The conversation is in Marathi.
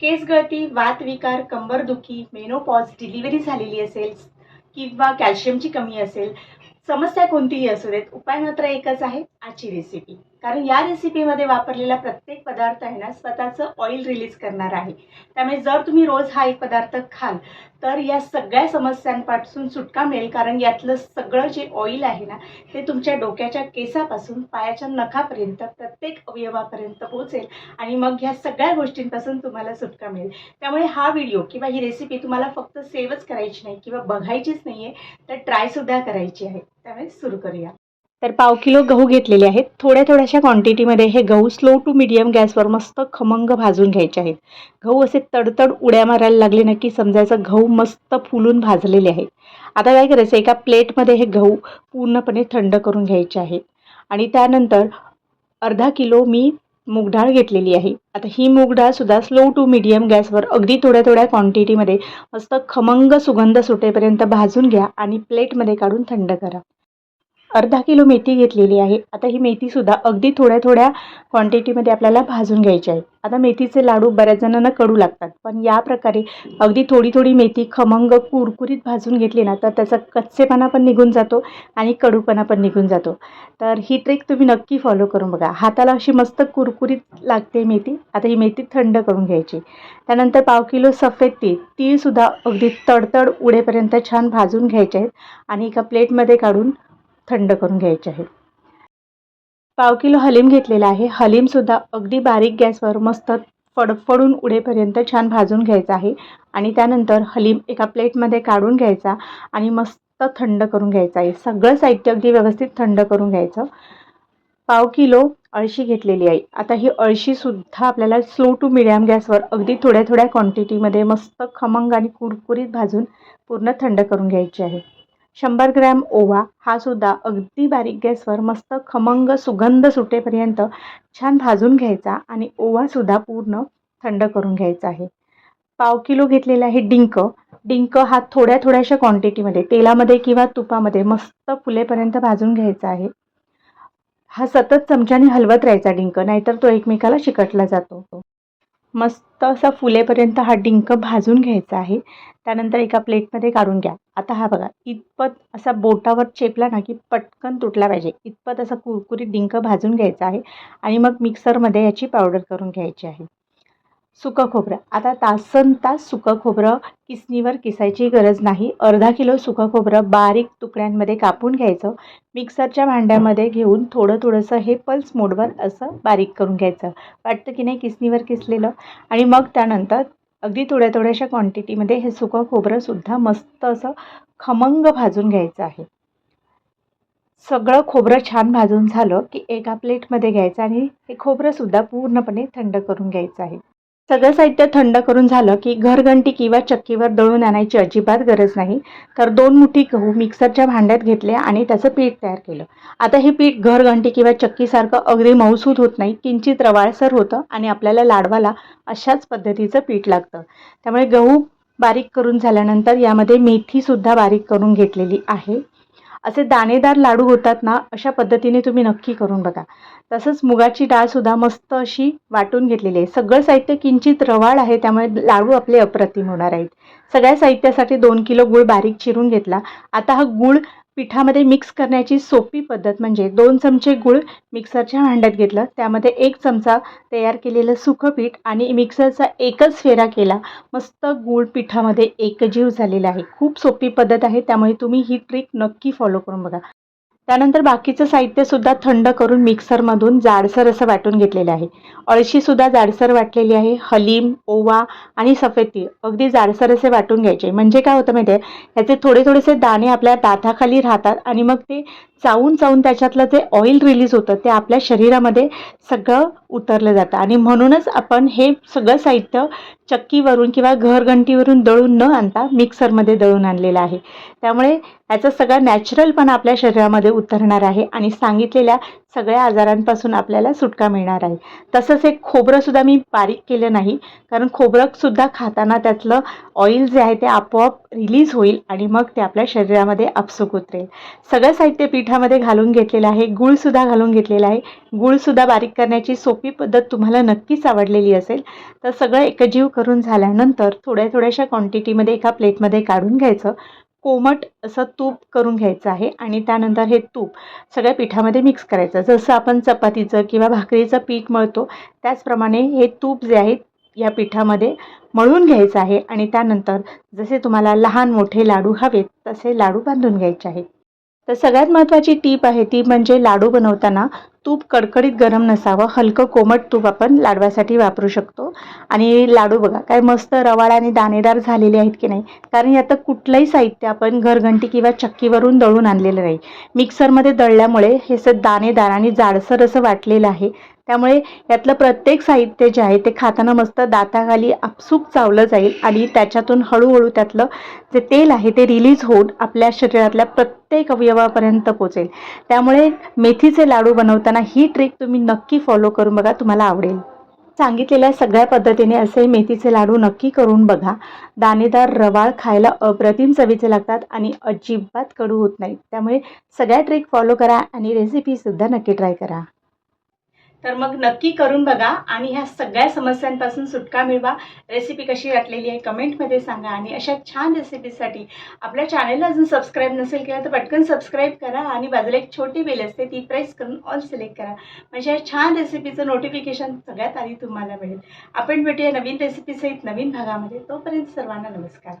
केस गळती वातविकार कंबरदुखी मेनोपॉज डिलिव्हरी झालेली असेल किंवा कॅल्शियमची कमी असेल समस्या कोणतीही असू देत उपाय मात्र एकच आहे आजची रेसिपी कारण या रेसिपीमध्ये वापरलेला प्रत्येक पदार्थ आहे ना स्वतःचं ऑइल रिलीज करणार आहे. त्यामुळे जर तुम्ही रोज हा एक पदार्थ खाल तर या सगळ्या समस्यांपासून सुटका मिळेल कारण यातलं सगळं जे ऑइल आहे ना ते तुमच्या डोक्याच्या केसापासून पायाच्या नखापर्यंत प्रत्येक अवयवापर्यंत पोहोचेल आणि मग ह्या सगळ्या गोष्टींपासून तुम्हाला सुटका मिळेल. त्यामुळे हा व्हिडिओ किंवा ही रेसिपी तुम्हाला फक्त सेव्हच करायची नाही किंवा बघायचीच नाही आहे तर ट्रायसुद्धा करायची आहे. त्यामुळे सुरू करूया. तर पाव किलो गहू घेतलेले आहेत. थोड्या थोड्याशा क्वांटिटीमध्ये हे गहू स्लो टू मिडियम गॅसवर मस्त खमंग भाजून घ्यायचे आहेत. गहू असे तडतड उड्या मारायला लागले ना की समजायचं गहू मस्त फुलून भाजलेले आहेत. आता काय करायचं एका प्लेटमध्ये हे गहू पूर्णपणे थंड करून घ्यायचे आहेत. आणि त्यानंतर अर्धा किलो मी मूग डाळ घेतलेली आहे. आता ही मूग डाळसुद्धा स्लो टू मिडियम गॅसवर अगदी थोड्या थोड्या क्वांटिटीमध्ये मस्त खमंग सुगंध सुटेपर्यंत भाजून घ्या आणि प्लेटमध्ये काढून थंड करा. अर्धा किलो मेथी घेतलेली आहे. आता ही मेथीसुद्धा अगदी थोड्या थोड्या क्वांटिटीमध्ये आपल्याला भाजून घ्यायची आहे. आता मेथीचे लाडू बऱ्याच जणांना कडू लागतात. पण या प्रकारे अगदी थोडी थोडी मेथी खमंग कुरकुरीत भाजून घेतली ना तर त्याचा कच्चेपणा पण निघून जातो आणि कडूपणा पण निघून जातो. तर ही ट्रिक तुम्ही नक्की फॉलो करून बघा. हाताला अशी मस्त कुरकुरीत लागते मेथी. आता ही मेथी थंड करून घ्यायची. त्यानंतर पाव किलो सफेद तीळ. तीळसुद्धा अगदी तडतड उडेपर्यंत छान भाजून घ्यायचे आहेत. आणि एका प्लेटमध्ये काढून थंड करून घ्यायचे आहे पाव किलो हलीम घेतलेला आहे. हलीमसुद्धा अगदी बारीक गॅसवर मस्त फडफडून उडेपर्यंत छान भाजून घ्यायचं आहे. आणि त्यानंतर हलीम एका प्लेटमध्ये काढून घ्यायचा आणि मस्त थंड करून घ्यायचं आहे. सगळं साहित्य अगदी व्यवस्थित थंड करून घ्यायचं. पाव किलो अळशी घेतलेली आहे. आता ही अळशीसुद्धा आपल्याला स्लो टू मिडियम गॅसवर अगदी थोड्या थोड्या क्वांटिटीमध्ये मस्त खमंग आणि कुरकुरीत भाजून पूर्ण थंड करून घ्यायची आहे. शंभर ग्रॅम ओवा हा सुद्धा अगदी बारीक गॅसवर मस्त खमंग सुगंध सुटेपर्यंत छान भाजून घ्यायचा आणि ओवासुद्धा पूर्ण थंड करून घ्यायचा आहे. पाव किलो घेतलेला आहे डिंक. डिंक हा थोड्या थोड्याशा क्वांटिटीमध्ये तेलामध्ये किंवा तुपामध्ये मस्त फुलेपर्यंत भाजून घ्यायचा आहे. हा सतत चमच्याने हलवत राहायचा डिंक नाहीतर तो एकमेकाला चिकटला जातो. मस्त असा फुलेपर्यंत हा डिंक भाजून घ्यायचा आहे. त्यानंतर एका प्लेटमध्ये काढून घ्या. आता हा बघा इतपत असा बोटावर चेपला ना की पटकन तुटला पाहिजे. इतपत असा कुरकुरीत डिंक भाजून घ्यायचा आहे आणि मग मिक्सरमध्ये याची पावडर करून घ्यायची आहे. सुकं खोबरं आता तासन तास सुकं खोबरं किसणीवर किसायची गरज नाही. अर्धा किलो सुकं खोबरं बारीक तुकड्यांमध्ये कापून घ्यायचं. मिक्सरच्या भांड्यामध्ये घेऊन थोडं थोडंसं हे पल्स मोडवर असं बारीक करून घ्यायचं. वाटतं की नाही किसणीवर किसलेलं? आणि मग त्यानंतर अगदी थोड्या थोड्याशा क्वांटिटीमध्ये हे सुकं खोबरंसुद्धा मस्त असं खमंग भाजून घ्यायचं आहे. सगळं खोबरं छान भाजून झालं की एका प्लेटमध्ये घ्यायचं आणि हे खोबरंसुद्धा पूर्णपणे थंड करून घ्यायचं आहे. सगळं साहित्य थंड करून झालं की घरघंटी किंवा चक्कीवर दळून आणायची अजिबात गरज नाही. तर दोन मुठी गहू मिक्सरच्या भांड्यात घेतले आणि त्याचं पीठ तयार केलं. आता हे पीठ घरघंटी किंवा चक्कीसारखं अगदी मऊसूद होत नाही किंचित रवाळसर होतं आणि आपल्याला लाडवाला अशाच पद्धतीचं पीठ लागतं. त्यामुळे गहू बारीक करून झाल्यानंतर यामध्ये मेथीसुद्धा बारीक करून घेतलेली आहे. असे दाणेदार लाडू होतात ना अशा पद्धतीने तुम्ही नक्की करून बघा. तसंच मुगाची डाळसुद्धा मस्त अशी वाटून घेतलेली आहे. सगळं साहित्य किंचित रवाळ आहे त्यामुळे लाडू आपले अप्रतिम होणार आहेत. सगळ्या साहित्यासाठी दोन किलो गूळ बारीक चिरून घेतला. आता हा गूळ पिठामध्ये मिक्स करण्याची सोपी पद्धत म्हणजे दोन चमचे गूळ मिक्सरच्या भांड्यात घेतलं. त्यामध्ये एक चमचा तयार केलेलं सुखं पीठ आणि मिक्सरचा एकच फेरा केला. मस्त गूळ पिठामध्ये एकजीव झालेला आहे. खूप सोपी पद्धत आहे. त्यामुळे तुम्ही ही ट्रिक नक्की फॉलो करून बघा. त्यानंतर बाकीचं साहित्यसुद्धा थंड करून मिक्सरमधून जाडसर असं वाटून घेतलेलं आहे. अळशीसुद्धा जाडसर वाटलेली आहे. हलीम ओवा आणि सफेदी अगदी जाडसर असे वाटून घ्यायचे. म्हणजे काय होतं माहिती आहे ह्याचे थोडे थोडेसे दाणे आपल्या दाताखाली राहतात आणि मग ते चावून चावून त्याच्यातलं जे ऑइल रिलीज होतं ते आपल्या शरीरामध्ये सगळं उतरलं जातं. आणि म्हणूनच आपण हे सगळं साहित्य चक्कीवरून किंवा घरघंटीवरून दळून न आणता मिक्सरमध्ये दळून आणलेलं आहे. त्यामुळे ह्याचा सगळा नॅचरलपणा आपल्या शरीरामध्ये उतरणार आहे आणि सांगितलेल्या सगळ्या आजारांपासून आपल्याला सुटका मिळणार आहे. तसंच एक खोबरंसुद्धा मी बारीक केलं नाही कारण खोबरंसुद्धा खाताना त्यातलं ऑइल जे आहे ते आपोआप रिलीज होईल आणि मग ते आपल्या शरीरामध्ये आपसूक उतरेल. सगळं साहित्य पिठामध्ये घालून घेतलेलं आहे गूळसुद्धा घालून घेतलेला आहे. गूळसुद्धा बारीक करण्याची सोपी पद्धत तुम्हाला नक्कीच आवडलेली असेल. तर सगळं एकजीव करून झाल्यानंतर थोड्या थोड्याशा क्वांटिटीमध्ये एका प्लेटमध्ये काढून घ्यायचं. कोमट असं तूप करून घ्यायचं आहे आणि त्यानंतर हे तूप सगळ्या पिठामध्ये मिक्स करायचं. जसं आपण चपातीचं किंवा भाकरीचं पीठ मळतो त्याचप्रमाणे हे तूप जे आहे या पिठामध्ये मळून घ्यायचं आहे आणि त्यानंतर जसे तुम्हाला लहान मोठे लाडू हवेत तसे लाडू बांधून घ्यायचे आहेत. तर सगळ्यात महत्त्वाची टीप आहे ती म्हणजे लाडू बनवताना तूप कडकडीत गरम नसावं हलकं कोमट तूप आपण लाडवासाठी वापरू शकतो. आणि लाडू बघा काय मस्त रवाळ आणि दाणेदार झालेले आहेत की नाही? कारण यात कुठलंही साहित्य आपण घरघंटी किंवा चक्कीवरून दळून आणलेलं नाही. मिक्सरमध्ये दळल्यामुळे हे असं दाणेदार आणि जाडसर असं वाटलेलं आहे. त्यामुळे यातलं प्रत्येक साहित्य जे आहे ते खाताना मस्त दाताखाली आपसूक चावलं जाईल आणि त्याच्यातून हळूहळू त्यातलं जे तेल आहे ते रिलीज होऊन आपल्या शरीरातल्या प्रत्येक अवयवापर्यंत पोचेल. त्यामुळे मेथीचे लाडू बनवताना ही ट्रिक तुम्ही नक्की फॉलो करून बघा तुम्हाला आवडेल. सांगितलेल्या सगळ्या पद्धतीने असे मेथीचे लाडू नक्की करून बघा. दाणेदार रवाळ खायला अप्रतिम चवीचे लागतात आणि अजिबात कडू होत नाहीत. त्यामुळे सगळ्या ट्रिक फॉलो करा आणि रेसिपीसुद्धा नक्की ट्राय करा. तर मग नक्की करून बघा आणि ह्या सगळ्या समस्यांपासून सुटका मिळवा. रेसिपी कशी वाटलेली आहे कमेंटमध्ये सांगा आणि अशा छान रेसिपीसाठी आपल्या चॅनलला अजून सबस्क्राईब नसेल केलं तर पटकन सबस्क्राईब करा आणि बाजूला एक छोटी बेल असते ती प्रेस करून ऑल सिलेक्ट करा. म्हणजे या छान रेसिपीचं नोटिफिकेशन सगळ्यात आधी तुम्हाला मिळेल. आपण भेटूया नवीन रेसिपीसहित नवीन भागामध्ये. तोपर्यंत सर्वांना नमस्कार.